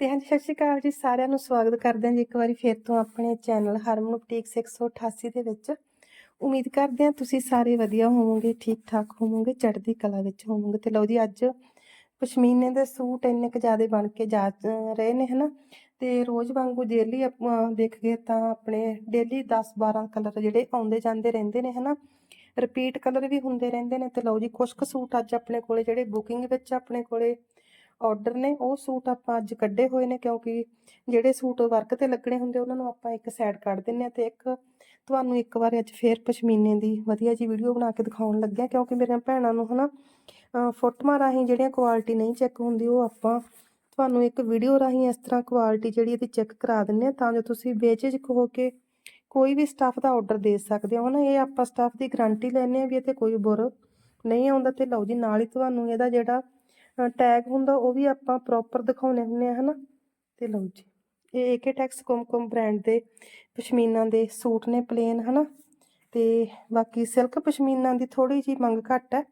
ਤੇ ਹਾਂਜੀ, ਸਤਿ ਸ਼੍ਰੀ ਅਕਾਲ ਜੀ, ਸਾਰਿਆਂ ਨੂੰ ਸਵਾਗਤ ਕਰਦੇ ਹਾਂ ਜੀ ਇੱਕ ਵਾਰੀ ਫੇਰ ਤੋਂ ਆਪਣੇ ਚੈਨਲ ਹਰਮਨ ਬੁਟੀਕ 188 ਦੇ ਵਿੱਚ। ਉਮੀਦ ਕਰਦੇ ਹਾਂ ਤੁਸੀਂ ਸਾਰੇ ਵਧੀਆ ਹੋਵੋਗੇ, ਠੀਕ ਠਾਕ ਹੋਵੋਗੇ, ਚੜ੍ਹਦੀ ਕਲਾ ਵਿੱਚ ਹੋਵੋਗੇ। ਤੇ ਲਓ ਜੀ, ਅੱਜ ਪਸ਼ਮੀਨੇ ਦੇ ਸੂਟ ਇੰਨੇ ਕੁ ਜ਼ਿਆਦਾ ਬਣ ਕੇ ਜਾ ਰਹੇ ਨੇ, ਹਨਾ? ਤੇ ਰੋਜ਼ ਵਾਂਗੂ ਡੇਲੀ ਆਪਾਂ ਦੇਖ ਗਏ ਤਾਂ ਆਪਣੇ ਡੇਲੀ 10 12 ਕਲਰ ਜਿਹੜੇ ਆਉਂਦੇ ਜਾਂਦੇ ਰਹਿੰਦੇ ਨੇ, ਹਨਾ? ਰਿਪੀਟ ਕਲਰ ਵੀ ਹੁੰਦੇ ਰਹਿੰਦੇ ਨੇ। ਤੇ ਲਓ ਜੀ ਕੁਝ ਕੁ ਸੂਟ ਅੱਜ ਆਪਣੇ ਕੋਲੇ, ਜਿਹੜੇ ਬੁਕਿੰਗ ਵਿੱਚ ਆਪਣੇ ਕੋਲੇ ਆਰਡਰ ਨੇ, ਉਹ ਸੂਟ ਆਪਾਂ ਅੱਜ ਕੱਢੇ ਹੋਏ ਨੇ, ਕਿਉਂਕਿ ਜਿਹੜੇ ਸੂਟ ਵਰਕ ਤੇ ਲੱਗਣੇ ਹੁੰਦੇ, ਉਹਨਾਂ ਨੂੰ ਆਪਾਂ ਇੱਕ ਸਾਈਡ ਕੱਢ ਦਿੰਨੇ ਆ ਤੇ ਇੱਕ ਤੁਹਾਨੂੰ ਇੱਕ ਵਾਰ ਅੱਜ ਫੇਰ ਪਸ਼ਮੀਨੇ ਦੀ ਵਧੀਆ ਜੀ ਵੀਡੀਓ ਬਣਾ ਕੇ ਦਿਖਾਉਣ ਲੱਗਿਆ, ਕਿਉਂਕਿ ਮੇਰੀਆਂ ਭੈਣਾਂ ਨੂੰ ਹਨਾ, ਅਹ ਫੋਟੋਆਂ ਰਾਹੀਂ ਜਿਹੜੀਆਂ ਕੁਆਲਿਟੀ ਨਹੀਂ ਚੈੱਕ ਹੁੰਦੀ, ਉਹ ਆਪਾਂ ਤੁਹਾਨੂੰ ਇੱਕ ਵੀਡੀਓ ਰਾਹੀਂ ਇਸ ਤਰ੍ਹਾਂ ਕੁਆਲਿਟੀ ਜਿਹੜੀ ਇਹਦੀ ਚੈੱਕ ਕਰਾ ਦਿੰਨੇ ਆ ਤਾਂ ਜੋ ਤੁਸੀਂ ਬੇਝਿਜਕ ਹੋ ਕੇ ਕੋਈ ਵੀ ਸਟਾਫ ਦਾ ਆਰਡਰ ਦੇ ਸਕਦੇ ਹੋ, ਹਨਾ, ਇਹ ਆਪਾਂ ਸਟਾਫ ਦੀ ਗਾਰੰਟੀ ਲੈਨੇ ਆ ਵੀ ਇਹ ਤੇ ਕੋਈ ਬੁਰ ਨਹੀਂ ਆਉਂਦਾ, ਤੇ ਲਓ ਜੀ, ਨਾਲ ਹੀ ਤੁਹਾਨੂੰ ਇਹਦਾ ਜਿਹੜਾ ਟੈਗ ਹੁੰਦਾ, ਉਹ ਵੀ ਆਪਾਂ ਪ੍ਰੋਪਰ ਦਿਖਾਉਣੇ ਹੁੰਨੇ ਆ ਹਨਾ? ਤੇ ਲਓ ਜੀ, ਇਹ ਏਕੇ ਟੈਕਸ ਕੁਮਕੁਮ ਬ੍ਰਾਂਡ ਦੇ ਪਸ਼ਮੀਨਾ ਦੇ ਸੂਟ ਨੇ ਪਲੇਨ ਹਨਾ? ਤੇ ਬਾਕੀ ਸਿਲਕ ਪਸ਼ਮੀਨਾ ਦੀ ਥੋੜੀ ਜੀ ਮੰਗ ਘੱਟ ਹੈ।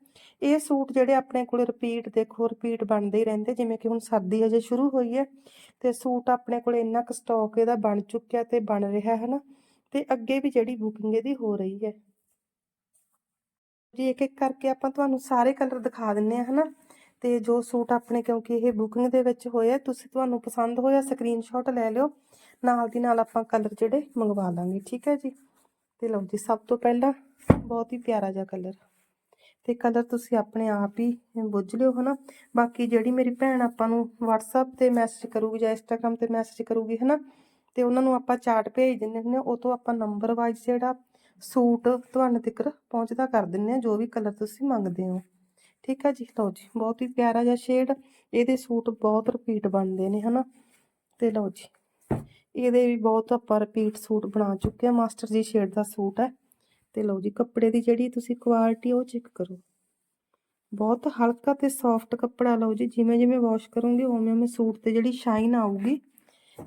ਇਹ ਸੂਟ ਜਿਹੜੇ ਆਪਣੇ ਕੋਲ ਰਿਪੀਟ ਦੇਖੋ ਰਿਪੀਟ ਬਣਦੇ ਹੀ ਰਹਿੰਦੇ, ਜਿਵੇਂ ਕਿ ਹੁਣ ਸਰਦੀ ਹਜੇ ਸ਼ੁਰੂ ਹੋਈ ਹੈ, ਤੇ ਸੂਟ ਆਪਣੇ ਕੋਲ ਇੰਨਾ ਕੁ ਸਟਾਕ ਇਹਦਾ ਬਣ ਚੁੱਕਿਆ ਤੇ ਬਣ ਰਿਹਾ ਹੈ ਨਾ ਤੇ ਅੱਗੇ ਵੀ ਜਿਹੜੀ ਬੁਕਿੰਗ ਇਹਦੀ ਹੋ ਰਹੀ ਹੈ। ਜੀ ਇੱਕ ਇੱਕ ਕਰਕੇ ਆਪਾਂ ਤੁਹਾਨੂੰ ਸਾਰੇ ਕਲਰ ਦਿਖਾ ਦਿੰਨੇ ਆ ਹਨਾ? ਤੇ ਜੋ ਸੂਟ ਆਪਣੇ ਕਿਉਂਕਿ ਇਹ ਬੁਕਿੰਗ ਦੇ ਵਿੱਚ ਹੋਏ ਤੁਸੀਂ ਤੁਹਾਨੂੰ ਪਸੰਦ ਹੋਇਆ ਸਕਰੀਨਸ਼ਾਟ ਲੈ ਲਿਓ। ਨਾਲ ਦੀ ਨਾਲ ਆਪਾਂ ਕਲਰ ਜਿਹੜੇ ਮੰਗਵਾ ਲਾਂਗੇ, ਠੀਕ ਹੈ ਜੀ? ਤੇ ਲਓ ਜੀ, ਸਭ ਤੋਂ ਪਹਿਲਾਂ ਬਹੁਤ ਹੀ ਪਿਆਰਾ ਜਿਹਾ ਕਲਰ ਤੇ ਕਲਰ ਤੁਸੀਂ ਆਪਣੇ ਆਪ ਹੀ ਬੁੱਝ ਲਿਓ, ਹਨਾ? ਬਾਕੀ ਜਿਹੜੀ ਮੇਰੀ ਭੈਣ ਆਪਾਂ ਨੂੰ WhatsApp ਤੇ ਮੈਸੇਜ ਕਰੂਗੀ ਜਾਂ Instagram ਤੇ ਮੈਸੇਜ ਕਰੂਗੀ, ਹਨਾ? ਤੇ ਉਹਨਾਂ ਨੂੰ ਆਪਾਂ ਚਾਰਟ ਭੇਜ ਦਿੰਦੇ ਹੁੰਦੇ ਆ ਉਹ ਤੋਂ ਆਪਾਂ ਨੰਬਰ ਵਾਈਜ਼ ਜਿਹੜਾ ਸੂਟ ਤੁਹਾਨੂੰ ਤੱਕ ਪਹੁੰਚਦਾ ਕਰ ਦਿੰਨੇ ਆ ਜੋ ਵੀ ਕਲਰ ਤੁਸੀਂ ਮੰਗਦੇ ਹੋ। ਠੀਕ ਹੈ ਜੀ? ਲਓ ਜੀ, ਬਹੁਤ ਹੀ ਪਿਆਰਾ ਜਿਹਾ ਸ਼ੇਡ ਇਹਦੇ ਸੂਟ ਬਹੁਤ ਰਿਪੀਟ ਬਣਦੇ ਨੇ, ਹਨਾ? ਤੇ ਲਓ ਜੀ, ਇਹਦੇ ਵੀ ਬਹੁਤ ਆਪਾਂ ਰਿਪੀਟ ਸੂਟ ਬਣਾ ਚੁੱਕੇ ਆ, ਮਾਸਟਰ ਜੀ ਸ਼ੇਡ ਦਾ ਸੂਟ ਹੈ। ਤੇ ਲਓ ਜੀ, ਕੱਪੜੇ ਦੀ ਜਿਹੜੀ ਤੁਸੀਂ ਕੁਆਲਿਟੀ ਉਹ ਚੈੱਕ ਕਰੋ। ਬਹੁਤ ਹਲਕਾ ਤੇ ਸੌਫਟ ਕੱਪੜਾ, ਲਓ ਜੀ, ਜਿਵੇਂ ਜਿਵੇਂ ਵਾਸ਼ ਕਰੋਗੇ, ਉਵੇਂ ਉਵੇਂ ਸੂਟ ਤੇ ਜਿਹੜੀ ਸ਼ਾਈਨ ਆਊਗੀ,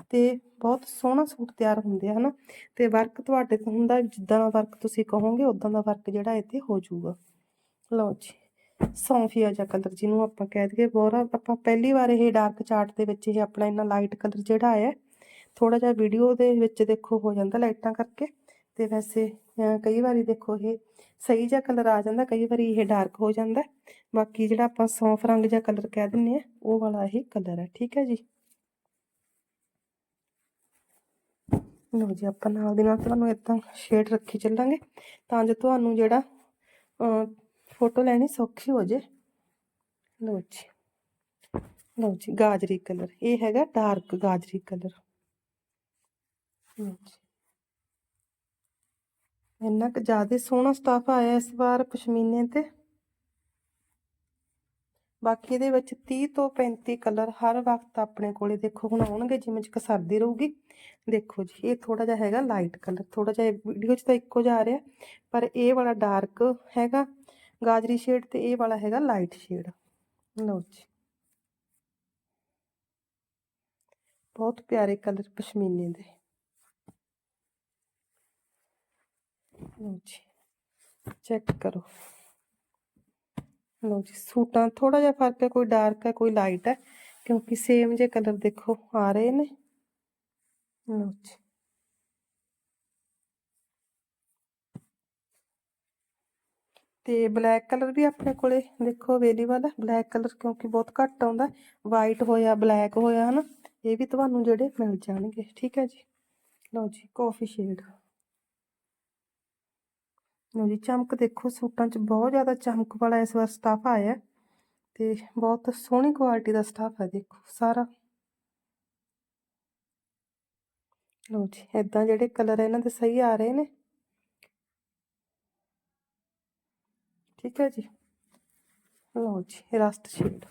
ਤੇ ਬਹੁਤ ਸੋਹਣਾ ਸੂਟ ਤਿਆਰ ਹੁੰਦੇ ਆ, ਹਨਾ? ਤੇ ਵਰਕ ਤੁਹਾਡੇ ਤੋਂ ਹੁੰਦਾ, ਜਿੱਦਾਂ ਦਾ ਵਰਕ ਤੁਸੀਂ ਕਹੋਗੇ ਉਦਾਂ ਦਾ ਵਰਕ ਜਿਹੜਾ ਇੱਥੇ ਹੋ ਜਾਊਗਾ। ਲਓ ਜੀ ਸੌਂਫੀਆ ਜਿਹਾ ਕਲਰ ਜਿਹਨੂੰ ਆਪਾਂ ਕਹਿ ਦਈਏ ਬੋਰਾ ਆਪਾਂ ਪਹਿਲੀ ਵਾਰ ਇਹ ਡਾਰਕ ਚਾਰਟ ਦੇ ਵਿੱਚ ਇਹ ਆਪਣਾ ਇੰਨਾ ਲਾਈਟ ਕਲਰ ਜਿਹੜਾ ਆਇਆ ਥੋੜਾ ਜਿਹਾ ਵੀਡੀਓ ਦੇ ਵਿੱਚ ਦੇਖੋ, ਹੋ ਜਾਂਦਾ ਲਾਈਟਾਂ ਕਰਕੇ। ਤੇ ਵੈਸੇ ਕਈ ਵਾਰੀ ਦੇਖੋ ਇਹ ਸਹੀ ਜਿਹਾ ਕਲਰ ਆ ਜਾਂਦਾ, ਕਈ ਵਾਰੀ ਇਹ ਡਾਰਕ ਹੋ ਜਾਂਦਾ ਬਾਕੀ ਜਿਹੜਾ ਆਪਾਂ ਸੌਂਫ ਰੰਗ ਜਿਹਾ ਕਲਰ ਕਹਿ ਦਿੰਨੇ ਆ ਉਹ ਵਾਲਾ ਇਹ ਕਲਰ ਹੈ, ਠੀਕ ਹੈ ਜੀ? ਲਓ ਜੀ, ਆਪਾਂ ਨਾਲ ਦੀ ਨਾਲ ਤੁਹਾਨੂੰ ਇਦਾਂ ਸ਼ੇਡ ਰੱਖੀ ਚੱਲਾਂਗੇ। ਤਾਂ ਜੋ ਤੁਹਾਨੂੰ ਜਿਹੜਾ ਫੋਟੋ ਲੈਣੀ ਸੌਖੀ ਹੋ ਜੇ। ਲਓ ਜੀ ਲਓ ਜੀ, ਗਾਜਰੀ ਕਲਰ ਇਹ ਹੈਗਾ ਡਾਰਕ ਗਾਜਰੀ ਕਲਰ ਲਓ ਜੀ। ਇੰਨਾ ਕੁ ਜ਼ਿਆਦਾ ਸੋਹਣਾ ਸਟਾਫ ਆਇਆ ਇਸ ਵਾਰ ਪਸ਼ਮੀਨੇ ਤੇ। ਬਾਕੀ ਇਹਦੇ ਵਿੱਚ 30 ਤੋਂ 35 ਕਲਰ ਹਰ ਵਕਤ ਆਪਣੇ ਕੋਲੇ ਦੇਖੋ, ਹੁਣ ਆਉਣਗੇ ਜਿਵੇਂ ਚ ਸਰਦੀ ਰਹੂਗੀ। ਦੇਖੋ ਜੀ, ਇਹ ਥੋੜਾ ਜਿਹਾ ਹੈਗਾ ਲਾਈਟ ਕਲਰ ਥੋੜਾ ਜਿਹਾ ਵੀਡੀਓ 'ਚ ਤਾਂ ਇੱਕੋ ਜਿਹਾ ਆ ਰਿਹਾ। ਪਰ ਇਹ ਵਾਲਾ ਡਾਰਕ ਹੈਗਾ। ਗਾਜਰੀ ਸ਼ੇਡ ਤੇ ਇਹ ਵਾਲਾ ਹੈਗਾ ਲਾਈਟ ਸ਼ੇਡ ਲਓ ਜੀ ਬਹੁਤ ਪਿਆਰੇ ਕਲਰ ਪਸ਼ਮੀਨੇ ਦੇ ਲਓ ਜੀ ਚੈੱਕ ਕਰੋ ਲਓ ਜੀ ਸੂਟਾਂ ਥੋੜਾ ਜਿਹਾ ਫ਼ਰਕ ਹੈ ਕੋਈ ਡਾਰਕ ਹੈ ਕੋਈ ਲਾਈਟ ਹੈ ਕਿਉਂਕਿ ਸੇਮ ਜੇ ਕਲਰ ਦੇਖੋ ਆ ਰਹੇ ਨੇ ਲਓ ਜੀ ਤੇ ਬਲੈਕ ਕਲਰ ਵੀ ਆਪਣੇ ਕੋਲੇ, ਦੇਖੋ ਅਵੇਲੇਬਲ ਹੈ ਬਲੈਕ ਕਲਰ ਕਿਉਂਕਿ ਬਹੁਤ ਘੱਟ ਆਉਂਦਾ ਵਾਈਟ ਹੋਇਆ ਬਲੈਕ ਹੋਇਆ, ਹਨਾ, ਇਹ ਵੀ ਤੁਹਾਨੂੰ ਜਿਹੜੇ ਮਿਲ ਜਾਣਗੇ, ਠੀਕ ਹੈ ਜੀ? ਲਓ ਜੀ ਕਾਫੀ ਸ਼ੇਡ ਲਓ ਜੀ, ਚਮਕ ਦੇਖੋ, ਸੂਟਾਂ 'ਚ ਬਹੁਤ ਜ਼ਿਆਦਾ ਚਮਕ ਵਾਲਾ ਇਸ ਵਾਰ ਸਟਾਫ ਆਇਆ, ਤੇ ਬਹੁਤ ਸੋਹਣੀ ਕੁਆਲਿਟੀ ਦਾ ਸਟਾਫ ਹੈ, ਦੇਖੋ, ਸਾਰਾ। ਲਓ ਜੀ ਇਦਾਂ ਜਿਹੜੇ ਕਲਰ ਇਹਨਾਂ ਦੇ ਸਹੀ ਆ ਰਹੇ ਨੇ। ਠੀਕ ਹੈ ਜੀ ਲਓ ਜੀ ਰਸਟ ਸ਼ੇਡ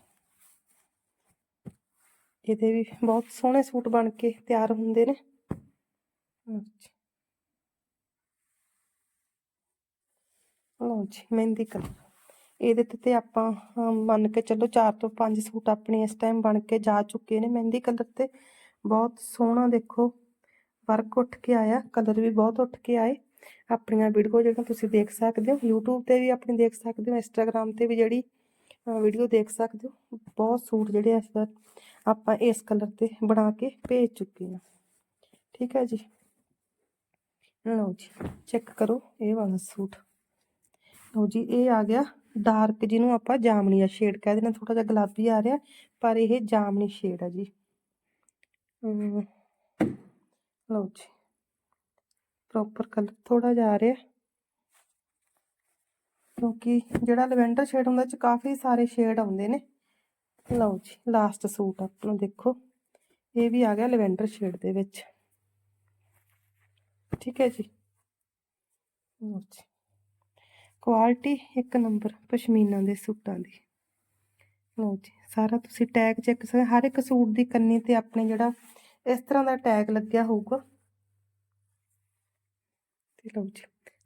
ਇਹਦੇ ਵੀ ਬਹੁਤ ਸੋਹਣੇ ਸੂਟ ਬਣ ਕੇ ਤਿਆਰ ਹੁੰਦੇ ਨੇ। ਲਓ ਜੀ। ਲਓ ਜੀ ਮਹਿੰਦੀ ਕਲਰ। ਇਹਦੇ ਤੇ ਤੇ ਆਪਾਂ ਅਮ, ਮੰਨ ਕੇ ਚੱਲੋ 4 ਤੋਂ 5 ਸੂਟ ਆਪਣੇ ਇਸ ਟਾਈਮ ਬਣ ਕੇ ਜਾ ਚੁੱਕੇ ਨੇ ਮਹਿੰਦੀ ਕਲਰ ਤੇ। ਬਹੁਤ ਸੋਹਣਾ ਦੇਖੋ। ਵਰਕ ਉੱਠ ਕੇ ਆਇਆ ਕਲਰ ਵੀ ਬਹੁਤ ਉੱਠ ਕੇ ਆਏ। ਆਪਣੀਆਂ ਵੀਡੀਓ ਜਿਹੜੀਆਂ ਤੁਸੀਂ ਦੇਖ ਸਕਦੇ ਹੋ, YouTube ਤੇ ਵੀ ਆਪਣੀ ਦੇਖ ਸਕਦੇ ਹੋ, Instagram ਤੇ ਵੀ ਜਿਹੜੀ ਵੀਡੀਓ ਦੇਖ ਸਕਦੇ ਹੋ, ਬਹੁਤ ਸੂਟ ਜਿਹੜੇ ਇਸ ਵਾਰ ਆਪਾਂ ਇਸ ਕਲਰ ਤੇ ਬਣਾ ਕੇ ਭੇਜ ਚੁੱਕੇ ਹਾਂ। ਠੀਕ ਹੈ ਜੀ? ਲਓ ਜੀ ਚੈੱਕ ਕਰੋ ਇਹ ਵਾਲਾ ਸੂਟ। ਲਓ ਜੀ, ਇਹ ਆ ਗਿਆ ਡਾਰਕ ਜਿਹਨੂੰ ਆਪਾਂ ਜਾਮਨੀਆ ਸ਼ੇਡ ਕਹਿ ਦੇਣਾ ਥੋੜਾ ਜਿਹਾ ਗੁਲਾਬੀ ਆ ਰਿਹਾ, ਪਰ ਇਹ ਜਾਮਣੀ ਸ਼ੇਡ ਆ ਜੀ। ਲਓ ਜੀ। ਪ੍ਰੋਪਰ ਕਲਰ ਥੋੜਾ ਜਿਹਾ ਆ ਰਿਹਾ ਕਿਉਂਕਿ ਜਿਹੜਾ ਲਵੈਂਡਰ ਸ਼ੇਡ ਹੁੰਦਾ ਚ ਕਾਫੀ ਸਾਰੇ ਸ਼ੇਡ ਆਉਂਦੇ ਨੇ। ਲਓ ਜੀ ਲਾਸਟ ਸੂਟ ਆਪਣਾ ਦੇਖੋ। ਇਹ ਵੀ ਆ ਗਿਆ ਲਵੈਂਡਰ ਸ਼ੇਡ ਦੇ ਵਿੱਚ। ਠੀਕ ਹੈ ਜੀ। ਲਓ ਜੀ। ਕੁਆਲਿਟੀ ਇੱਕ ਨੰਬਰ ਪਸ਼ਮੀਨਾ ਦੇ ਸੂਟਾਂ ਦੀ। ਲਓ ਜੀ, ਸਾਰਾ ਤੁਸੀਂ ਟੈਗ ਚੈੱਕ ਕਰ ਹਰ ਇੱਕ ਸੂਟ ਦੀ ਕੰਨੀ ਤੇ ਆਪਣੇ ਜਿਹੜਾ ਇਸ ਤਰ੍ਹਾਂ ਦਾ ਟੈਗ ਲੱਗਿਆ ਹੋਊਗਾ। ਤੇ ਲਓ ਜੀ।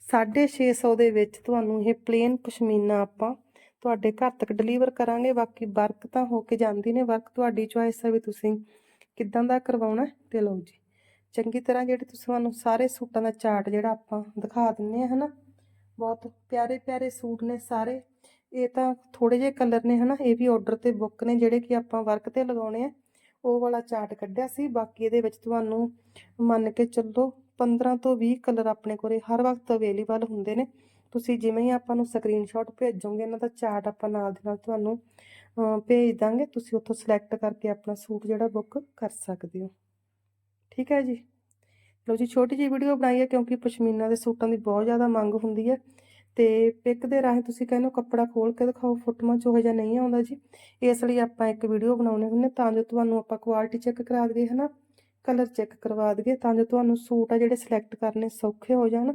650 ਦੇ ਵਿੱਚ ਤੁਹਾਨੂੰ ਇਹ ਪਲੇਨ ਪਸ਼ਮੀਨਾ ਆਪਾਂ ਤੁਹਾਡੇ ਘਰ ਤੱਕ ਡਿਲੀਵਰ ਕਰਾਂਗੇ। ਬਾਕੀ ਵਰਕ ਤਾਂ ਹੋ ਕੇ ਜਾਂਦੀ ਨੇ। ਵਰਕ ਤੁਹਾਡੀ ਚੁਆਇਸ ਹੈ ਵੀ ਤੁਸੀਂ ਕਿੱਦਾਂ ਦਾ ਕਰਵਾਉਣਾ ਹੈ। ਤੇ ਲਓ ਜੀ। ਚੰਗੀ ਤਰ੍ਹਾਂ ਜਿਹੜੇ ਤੁਸੀਂ ਤੁਹਾਨੂੰ ਸਾਰੇ ਸੂਟਾਂ ਦਾ ਚਾਰਟ ਜਿਹੜਾ ਆਪਾਂ ਦਿਖਾ ਦਿੰਨੇ ਆ, ਹਨਾ? ਬਹੁਤ ਪਿਆਰੇ ਪਿਆਰੇ ਸੂਟ ਨੇ ਸਾਰੇ। ਇਹ ਤਾਂ ਥੋੜੇ ਜਿਹੇ ਕਲਰ ਨੇ, ਹਨਾ? ਇਹ ਵੀ ਆਰਡਰ ਤੇ ਬੁੱਕ ਨੇ ਜਿਹੜੇ ਕਿ ਆਪਾਂ ਵਰਕ ਤੇ ਲਗਾਉਣੇ ਆ। ਉਹ ਵਾਲਾ ਚਾਰਟ ਕੱਢਿਆ ਸੀ। ਬਾਕੀ ਇਹਦੇ ਵਿੱਚ ਤੁਹਾਨੂੰ ਮੰਨ ਕੇ ਚੱਲੋ 15 ਤੋਂ 20 ਕਲਰ ਆਪਣੇ ਕੋਲੇ, ਹਰ ਵਕਤ ਅਵੇਲੇਬਲ ਹੁੰਦੇ ਨੇ। ਤੁਸੀਂ ਜਿਵੇਂ ਹੀ ਆਪਾਂ ਨੂੰ ਸਕਰੀਨਸ਼ਾਟ ਭੇਜੋਗੇ, ਇਹਨਾਂ ਦਾ ਚਾਰਟ ਆਪਾਂ ਨਾਲ ਦੀ ਨਾਲ ਤੁਹਾਨੂੰ ਭੇਜ ਦਾਂਗੇ। ਤੁਸੀਂ ਉੱਥੋਂ ਸਿਲੈਕਟ ਕਰਕੇ ਆਪਣਾ ਸੂਟ ਜਿਹੜਾ ਬੁੱਕ ਕਰ ਸਕਦੇ ਹੋ। ਠੀਕ ਹੈ ਜੀ? ਲਓ ਜੀ, ਛੋਟੀ ਜਿਹੀ ਵੀਡੀਓ ਬਣਾਈ ਹੈ ਕਿਉਂਕਿ ਪਸ਼ਮੀਨਾ ਦੇ ਸੂਟਾਂ ਦੀ ਬਹੁਤ ਜ਼ਿਆਦਾ ਮੰਗ ਹੁੰਦੀ ਹੈ। ਤੇ ਪਿਕ ਦੇ ਰਾਹੀਂ ਤੁਸੀਂ ਕਹਿੰਦੇ ਹੋ ਕੱਪੜਾ ਖੋਲ ਕੇ ਦਿਖਾਓ, ਫੋਟੋਆਂ 'ਚ ਉਹ ਜਿਹਾ ਨਹੀਂ ਆਉਂਦਾ ਜੀ। ਇਸ ਲਈ ਆਪਾਂ ਇੱਕ ਵੀਡੀਓ ਬਣਾਉਣੇ ਹੁੰਦੇ ਤਾਂ ਜੋ ਤੁਹਾਨੂੰ ਆਪਾਂ ਕੁਆਲਿਟੀ ਚੈੱਕ ਕਰਾ ਦਈਏ, ਹਨਾ? ਕਲਰ ਚੈੱਕ ਕਰਵਾ ਦਈਏ ਤਾਂ ਜੋ ਤੁਹਾਨੂੰ ਸੂਟ ਆ ਜਿਹੜੇ ਸਿਲੈਕਟ ਕਰਨੇ ਸੌਖੇ ਹੋ ਜਾਣ।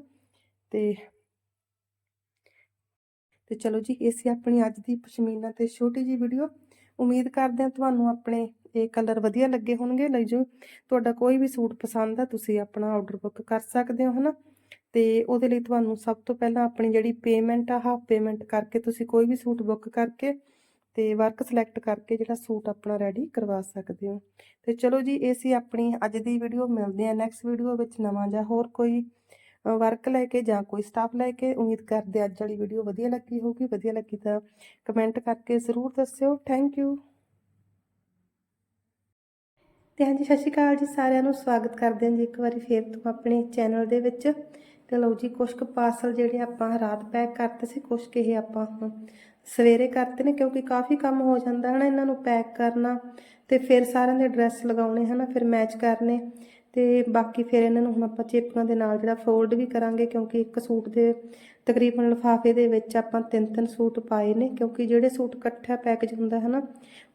ਤੇ ਤੇ ਚਲੋ ਜੀ, ਇਹ ਸੀ ਆਪਣੀ ਅੱਜ ਦੀ ਪਸ਼ਮੀਨਾ ਤੇ ਛੋਟੀ ਜੀ ਵੀਡੀਓ। ਉਮੀਦ ਕਰਦੇ ਹਾਂ ਤੁਹਾਨੂੰ ਆਪਣੇ ਇਹ ਕਲਰ ਵਧੀਆ ਲੱਗੇ ਹੋਣਗੇ। ਲਈ ਜੋ ਤੁਹਾਡਾ ਕੋਈ ਵੀ ਸੂਟ ਪਸੰਦ ਆ, ਤੁਸੀਂ ਆਪਣਾ ਆਰਡਰ ਬੁੱਕ ਕਰ ਸਕਦੇ ਹੋ, ਹਨਾ? ਤੇ ਉਹਦੇ ਲਈ ਤੁਹਾਨੂੰ ਸਭ ਤੋਂ ਪਹਿਲਾਂ ਆਪਣੀ ਜਿਹੜੀ ਪੇਮੈਂਟ ਆ ਹਾਫ ਪੇਮੈਂਟ ਕਰਕੇ ਤੁਸੀਂ ਕੋਈ ਵੀ ਸੂਟ ਬੁੱਕ ਕਰਕੇ ਤੇ ਵਰਕ ਸਿਲੈਕਟ ਕਰਕੇ ਜਿਹੜਾ ਸੂਟ ਆਪਣਾ ਰੈਡੀ ਕਰਵਾ ਸਕਦੇ ਹੋ। ਤੇ ਚਲੋ ਜੀ, ਇਹ ਸੀ ਆਪਣੀ ਅੱਜ ਦੀ ਵੀਡੀਓ ਮਿਲਦੇ ਆ ਨੈਕਸਟ ਵੀਡੀਓ ਵਿੱਚ ਨਵਾਂ ਜਾਂ ਹੋਰ ਕੋਈ ਵਰਕ ਲੈ ਕੇ ਜਾਂ ਕੋਈ ਸਟਾਫ ਲੈ ਕੇ। ਉਮੀਦ ਕਰਦੇ ਅੱਜ ਵਾਲੀ ਵੀਡੀਓ ਵਧੀਆ ਲੱਗੀ ਹੋਊਗੀ। ਵਧੀਆ ਲੱਗੀ ਤਾਂ ਕਮੈਂਟ ਕਰਕੇ ਜ਼ਰੂਰ ਦੱਸਿਓ। ਥੈਂਕ ਯੂ ਤੇ ਹਾਂਜੀ, ਸਤਿ ਸ਼੍ਰੀ ਅਕਾਲ ਜੀ ਸਾਰਿਆਂ ਨੂੰ। ਸਵਾਗਤ ਕਰਦੇ ਹਾਂ ਜੀ ਇੱਕ ਵਾਰੀ ਫੇਰ ਤੋਂ ਆਪਣੇ ਚੈਨਲ ਦੇ ਵਿੱਚ। ਤੇ ਲਓ ਜੀ ਕੁਝ ਕੁ ਪਾਰਸਲ ਜਿਹੜੇ ਆਪਾਂ ਰਾਤ ਪੈਕ ਕਰਤੇ ਸੀ ਕੁਝ ਕੁ ਇਹ ਆਪਾਂ ਸਵੇਰੇ ਕਰਤੇ ਨੇ ਕਿਉਂਕਿ ਕਾਫੀ ਕੰਮ ਹੋ ਜਾਂਦਾ ਹੈ ਨਾ ਇਹਨਾਂ ਨੂੰ ਪੈਕ ਕਰਨਾ ਤੇ ਫਿਰ ਸਾਰਿਆਂ ਦੇ ਐਡਰੈਸ ਲਗਾਉਣੇ ਹਨਾ, ਫਿਰ ਮੈਚ ਕਰਨੇ ਤੇ ਬਾਕੀ ਫਿਰ ਇਹਨਾਂ ਨੂੰ ਹੁਣ ਆਪਾਂ ਚੇਪਕਾਂ ਦੇ ਨਾਲ ਜਿਹੜਾ ਫੋਲਡ ਵੀ ਕਰਾਂਗੇ ਕਿਉਂਕਿ ਇੱਕ ਸੂਟ ਦੇ ਤਕਰੀਬਨ ਲਿਫਾਫੇ ਦੇ ਵਿੱਚ ਆਪਾਂ ਤਿੰਨ ਤਿੰਨ ਸੂਟ ਪਾਏ ਨੇ ਕਿਉਂਕਿ ਜਿਹੜੇ ਸੂਟ ਇਕੱਠਾ ਪੈਕੇਜ ਹੁੰਦਾ ਹੈ ਨਾ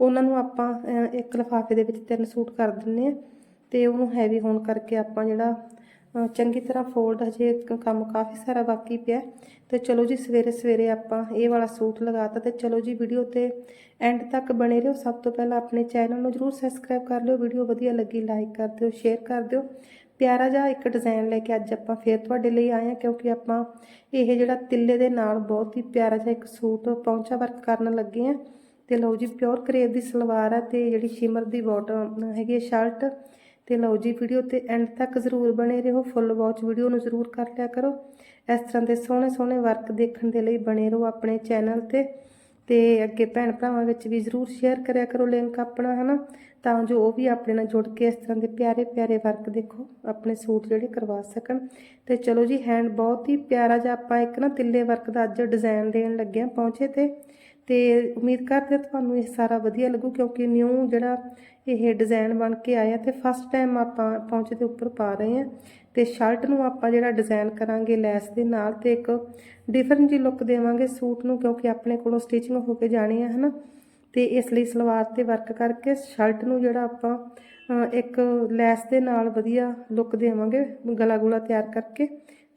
ਉਹਨਾਂ ਨੂੰ ਆਪਾਂ ਇੱਕ ਲਿਫਾਫੇ ਦੇ ਵਿੱਚ ਤਿੰਨ ਸੂਟ ਕਰ ਦਿੰਨੇ ਆ ਤੇ ਉਹਨੂੰ ਹੈਵੀ ਹੋਣ ਕਰਕੇ ਆਪਾਂ ਜਿਹੜਾ ਚੰਗੀ ਤਰ੍ਹਾਂ ਫੋਲਡ ਹਜੇ ਕੰਮ ਕਾਫੀ ਸਾਰਾ ਬਾਕੀ ਪਿਆ ਤੇ ਚਲੋ ਜੀ, ਸਵੇਰੇ ਸਵੇਰੇ ਆਪਾਂ ਇਹ ਵਾਲਾ ਸੂਟ ਲਗਾਤਾ ਤੇ ਚਲੋ ਜੀ ਵੀਡੀਓ ਤੇ ਐਂਡ ਤੱਕ ਬਣੇ ਰਹੋ। ਸਭ ਤੋਂ ਪਹਿਲਾਂ ਆਪਣੇ ਚੈਨਲ ਨੂੰ ਜਰੂਰ ਸਬਸਕ੍ਰਾਈਬ ਕਰ ਲਿਓ। ਵੀਡੀਓ ਵਧੀਆ ਲੱਗੀ ਲਾਈਕ ਕਰ ਦਿਓ ਸ਼ੇਅਰ ਕਰ ਦਿਓ। ਪਿਆਰਾ ਜਿਹਾ ਇੱਕ ਡਿਜ਼ਾਈਨ ਲੈ ਕੇ ਅੱਜ ਆਪਾਂ ਫੇਰ ਤੁਹਾਡੇ ਲਈ ਆਏ ਹਾਂ, ਕਿਉਂਕਿ ਆਪਾਂ ਇਹ ਜਿਹੜਾ ਤਿੱਲੇ ਦੇ ਨਾਲ ਬਹੁਤ ਹੀ ਪਿਆਰਾ ਜਿਹਾ ਇੱਕ ਸੂਟ ਪੌਂਚਾ ਵਰਕ ਕਰਨ ਲੱਗੇ ਆ ਤੇ ਲਓ ਜੀ ਪਿਓਰ ਕਰੇਵ ਦੀ ਸਲਵਾਰ ਆ ਤੇ ਜਿਹੜੀ ਸ਼ਿਮਰ ਦੀ ਬਾਟਮ ਹੈਗੀ ਸ਼ਰਟ। ਤੇ ਲਓ ਜੀ ਵੀਡੀਓ ਤੇ ਐਂਡ ਤੱਕ ਜ਼ਰੂਰ ਬਣੇ ਰਹੋ ਫੁੱਲ ਵਾਚ ਵੀਡੀਓ ਨੂੰ ਜ਼ਰੂਰ ਕਰ ਲਿਆ ਕਰੋ। ਇਸ ਤਰ੍ਹਾਂ ਦੇ ਸੋਹਣੇ ਸੋਹਣੇ ਵਰਕ ਦੇਖਣ ਦੇ ਲਈ ਬਣੇ ਰਹੋ ਆਪਣੇ ਚੈਨਲ ਤੇ। ਤੇ ਅੱਗੇ ਭੈਣ ਭਰਾਵਾਂ ਵਿੱਚ ਵੀ ਜ਼ਰੂਰ ਸ਼ੇਅਰ ਕਰਿਆ ਕਰੋ ਲਿੰਕ ਆਪਣਾ, ਹਨਾ? ਤਾਂ ਜੋ ਉਹ ਵੀ ਆਪਣੇ ਨਾਲ ਜੁੜ ਕੇ ਇਸ ਤਰ੍ਹਾਂ ਦੇ ਪਿਆਰੇ ਪਿਆਰੇ ਵਰਕ ਦੇਖੋ, ਆਪਣੇ ਸੂਟ ਜਿਹੜੇ ਕਰਵਾ ਸਕਣ। ਤੇ ਚਲੋ ਜੀ ਹੈਂਡ ਬਹੁਤ ਹੀ ਪਿਆਰਾ ਜਿਹਾ ਆਪਾਂ ਇੱਕ ਨਾ ਤਿੱਲੇ ਵਰਕ ਦਾ ਅੱਜ ਡਿਜ਼ਾਈਨ ਦੇਣ ਲੱਗੇ ਆ ਪਹੁੰਚੇ ਤੇ। ਤੇ ਉਮੀਦ ਕਰਦੇ ਹਾਂ ਤੁਹਾਨੂੰ ਇਹ ਸਾਰਾ ਵਧੀਆ ਲੱਗੂ, ਕਿਉਂਕਿ ਨਿਊ ਜਿਹੜਾ ਇਹ ਡਿਜ਼ਾਈਨ ਬਣ ਕੇ ਆਇਆ ਤੇ ਫਸਟ ਟਾਈਮ ਆਪਾਂ ਪਹੁੰਚੇ ਦੇ ਉੱਪਰ ਪਾ ਰਹੇ ਹਾਂ ਤੇ ਸ਼ਰਟ ਨੂੰ ਆਪਾਂ ਜਿਹੜਾ ਡਿਜ਼ਾਈਨ ਕਰਾਂਗੇ ਲੈਸ ਦੇ ਨਾਲ ਤੇ ਇੱਕ ਡਿਫਰੈਂਟ ਜੀ ਲੁੱਕ ਦੇਵਾਂਗੇ ਸੂਟ ਨੂੰ, ਕਿਉਂਕਿ ਆਪਣੇ ਕੋਲੋਂ ਸਟਿਚਿੰਗ ਹੋ ਕੇ ਜਾਣੀ ਹੈ ਹਨਾ? ਤੇ ਇਸ ਲਈ ਸਲਵਾਰ ਤੇ ਵਰਕ ਕਰਕੇ ਸ਼ਰਟ ਨੂੰ ਜਿਹੜਾ ਆਪਾਂ ਇੱਕ ਲੈਸ ਦੇ ਨਾਲ ਵਧੀਆ ਲੁੱਕ ਦੇਵਾਂਗੇ, ਗਲਾ ਗੁਲਾ ਤਿਆਰ ਕਰਕੇ।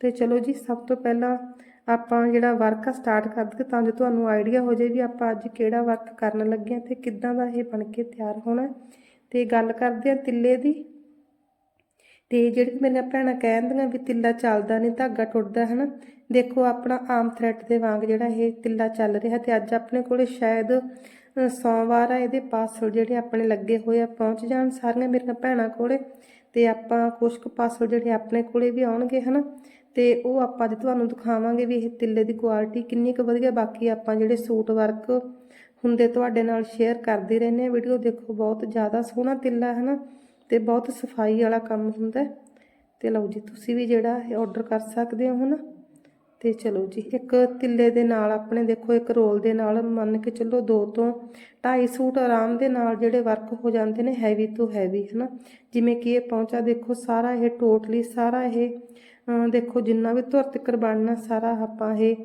ਤੇ ਚਲੋ ਜੀ, ਸਭ ਤੋਂ ਪਹਿਲਾਂ ਆਪਾਂ ਜਿਹੜਾ ਵਰਕ ਆ ਸਟਾਰਟ ਕਰ ਦਈਏ ਤਾਂ ਜੋ ਤੁਹਾਨੂੰ ਆਈਡੀਆ ਹੋ ਜਾਏ ਵੀ ਆਪਾਂ ਅੱਜ ਕਿਹੜਾ ਵਰਕ ਕਰਨ ਲੱਗੇ ਹਾਂ ਤੇ ਕਿੱਦਾਂ ਦਾ ਇਹ ਬਣ ਕੇ ਤਿਆਰ ਹੋਣਾ ਹੈ। ਤੇ ਗੱਲ ਕਰਦੇ ਆ ਤਿੱਲੇ ਦੀ। ਤੇ ਜਿਹੜੀ ਮੇਰੀਆਂ ਭੈਣਾਂ ਕਹਿੰਦੀਆਂ ਵੀ ਤਿੱਲਾ ਚੱਲਦਾ ਨਹੀਂ, ਧਾਗਾ ਟੁੱਟਦਾ ਹੈ ਨਾ ਦੇਖੋ, ਆਪਣਾ ਆਮ ਥ੍ਰੈਡ ਦੇ ਵਾਂਗ ਜਿਹੜਾ ਇਹ ਤਿੱਲਾ ਚੱਲ ਰਿਹਾ ਤੇ ਅੱਜ ਆਪਣੇ ਕੋਲੇ ਸ਼ਾਇਦ ਸੋਮਵਾਰ ਆ, ਇਹਦੇ ਪਾਸਲ ਜਿਹੜੇ ਆਪਣੇ ਲੱਗੇ ਹੋਏ ਆ ਪਹੁੰਚ ਜਾਣ ਸਾਰੀਆਂ ਮੇਰੀਆਂ ਭੈਣਾਂ ਕੋਲੇ ਤੇ ਆਪਾਂ ਕੁਝ ਕੁ ਪਾਸਲ ਜਿਹੜੇ ਆਪਣੇ ਕੋਲੇ ਵੀ ਆਉਣਗੇ, ਹਨਾ? ਤੇ ਉਹ ਆਪਾਂ ਅੱਜ ਤੁਹਾਨੂੰ ਦਿਖਾਵਾਂਗੇ ਵੀ ਇਹ ਤਿੱਲੇ ਦੀ ਕੁਆਲਿਟੀ ਕਿੰਨੀ ਕੁ ਵਧੀਆ। ਬਾਕੀ ਆਪਾਂ ਜਿਹੜੇ ਸੂਟ ਵਰਕ ਹੁੰਦੇ ਤੁਹਾਡੇ ਨਾਲ ਸ਼ੇਅਰ ਕਰਦੇ ਰਹਿੰਦੇ ਆ ਵੀਡੀਓ ਦੇਖੋ, ਬਹੁਤ ਜ਼ਿਆਦਾ ਸੋਹਣਾ ਤਿੱਲਾ ਹੈ ਨਾ ਤੇ ਬਹੁਤ ਸਫ਼ਾਈ ਵਾਲਾ ਕੰਮ ਹੁੰਦਾ ਤੇ ਲਓ ਜੀ, ਤੁਸੀਂ ਵੀ ਜਿਹੜਾ ਇਹ ਆਰਡਰ ਕਰ ਸਕਦੇ ਹੋ, ਹਨਾ? ਤੇ ਚਲੋ ਜੀ, ਇੱਕ ਤਿੱਲੇ ਦੇ ਨਾਲ ਆਪਣੇ ਦੇਖੋ, ਇੱਕ ਰੋਲ ਦੇ ਨਾਲ ਮੰਨ ਕੇ ਚੱਲੋ ਦੋ ਤੋਂ ਢਾਈ ਸੂਟ ਆਰਾਮ ਦੇ ਨਾਲ ਜਿਹੜੇ ਵਰਕ ਹੋ ਜਾਂਦੇ ਨੇ ਹੈਵੀ ਤੋਂ ਹੈਵੀ ਹਨਾ? ਜਿਵੇਂ ਕਿ ਇਹ ਪਹੁੰਚਾ ਦੇਖੋ, ਸਾਰਾ ਇਹ ਟੋਟਲੀ ਸਾਰਾ ਇਹ ਦੇਖੋ, ਜਿੰਨਾ ਵੀ ਧੁਰ ਤੱਕਰ ਬਣਨਾ, ਸਾਰਾ ਆਪਾਂ ਇਹ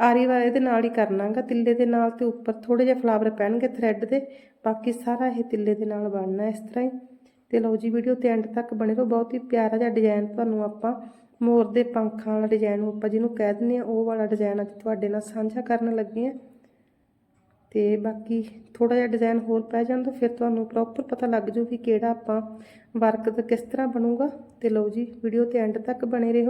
ਆਰੀ ਵਾਲੇ ਦੇ ਨਾਲ ਹੀ ਕਰਨਾਗਾ। ਤਿੱਲੇ ਦੇ ਨਾਲ ਤੇ ਉੱਪਰ ਥੋੜੇ ਜਿਹਾ ਫਲਾਵਰ ਪੈਣਗੇ ਥਰੈਡ ਦੇ। ਬਾਕੀ ਸਾਰਾ ਇਹ ਤਿੱਲੇ ਦੇ ਨਾਲ ਬਣਨਾ ਇਸ ਤਰ੍ਹਾਂ ਹੀ। ਤੇ ਲਓ ਜੀ ਵੀਡੀਓ ਤੇ ਐਂਡ ਤੱਕ ਬਣੇ ਰਹੋ। ਬਹੁਤ ਹੀ ਪਿਆਰਾ ਜਿਹਾ ਡਿਜ਼ਾਈਨ ਤੁਹਾਨੂੰ ਆਪਾਂ ਮੋਰ ਦੇ ਪੰਖਾਂ ਵਾਲਾ ਡਿਜ਼ਾਈਨ ਆਪਾਂ ਜਿਹਨੂੰ ਕਹਿ ਦਿੰਦੇ ਆ ਉਹ ਵਾਲਾ ਡਿਜ਼ਾਈਨ ਅੱਜ ਤੁਹਾਡੇ ਨਾਲ ਸਾਂਝਾ ਕਰਨ ਲੱਗੇ ਆ ਤੇ ਬਾਕੀ ਥੋੜਾ ਜਿਹਾ ਡਿਜ਼ਾਈਨ ਹੋਰ ਪੈ ਜਾਣ ਤਾਂ ਫਿਰ ਤੁਹਾਨੂੰ ਪ੍ਰੋਪਰ ਪਤਾ ਲੱਗ ਜੂ ਵੀ ਕਿਹੜਾ ਆਪਾਂ ਵਰਕ ਦਾ ਕਿਸ ਤਰ੍ਹਾਂ ਬਣੂਗਾ। ਤੇ ਲਓ ਜੀ ਵੀਡੀਓ ਤੇ ਐਂਡ ਤੱਕ ਬਣੇ ਰਹੋ।